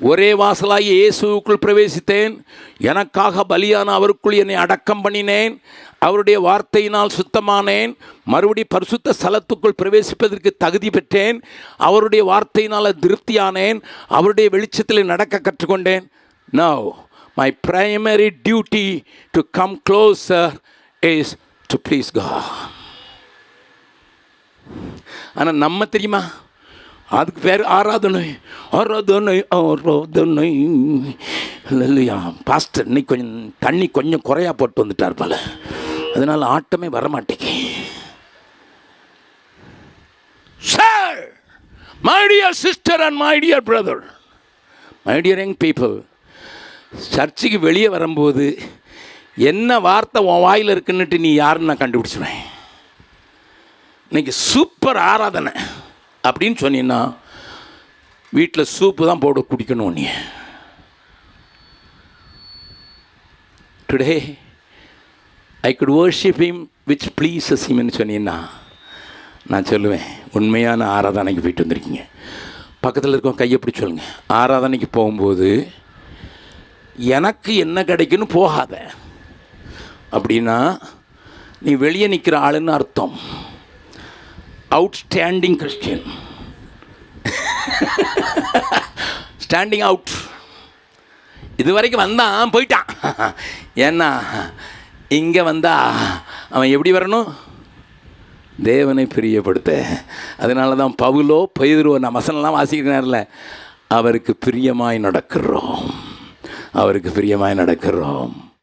ஒரே வாசலாகி இயேசுவுக்குள் பிரவேசித்தேன். எனக்காக பலியான அவருக்குள் என்னை அடக்கம் பண்ணினேன். அவருடைய வார்த்தையினால் சுத்தமானேன். மறுபடி பரிசுத்த ஸ்தலத்துக்குள் பிரவேசிப்பதற்கு தகுதி பெற்றேன். அவருடைய வார்த்தையினால் திருப்தியானேன். அவருடைய வெளிச்சத்தில் நடக்க கற்றுக்கொண்டேன். No my primary duty to come closer is to please கா ஆனால் நம்ம தெரியுமா? அதுக்கு பேர் ஆராதனை. ஆராதனை ஆராதனை. இல்லையா பாஸ்டர் இன்னைக்கு கொஞ்சம் தண்ணி கொஞ்சம் குறையா போட்டு வந்துட்டார் போல. அதனால் ஆட்டமே வரமாட்டேங்க sir my dear sister and my dear brother my dear young people சர்ச்சுக்கு வெளியே வரும்போது என்ன வார்த்தை உன் வாயில் இருக்குன்னுட்டு நீ யாருன்னு நான் கண்டுபிடிச்சிடுவேன் இன்னைக்கு சூப்பர் ஆராதனை. அப்படின்னு சொன்னீங்கன்னா வீட்டில் சூப்பு தான் போட்டு குடிக்கணும் நீ. Today I good worship which please pleases ஹிம்னு சொன்னீங்கன்னா நான் சொல்லுவேன் உண்மையான ஆராதனைக்கு போயிட்டு வந்திருக்கீங்க. பக்கத்தில் இருக்கவங்க கையை பிடிச்சி சொல்லுங்கள் ஆராதனைக்கு போகும்போது எனக்கு என்ன கிடைக்குன்னு போகாத. அப்படின்னா நீ வெளியே நிற்கிற ஆளுன்னு அர்த்தம். அவுட்ஸ்டாண்டிங் கிறிஸ்டியன் ஸ்டாண்டிங் அவுட் இது வரைக்கும் வந்தான் போயிட்டான். ஏன்னா இங்கே வந்தா அவன் எப்படி வரணும்? தேவனை பிரியப்படுத்த. அதனால தான் பவுலோ பயிர்வோ நான் வசனம்லாம் வாசிக்கிறார்ல அவருக்கு பிரியமாய் நடக்கிறோம். அவருக்கு பிரியமாய் நடக்கிறோம்.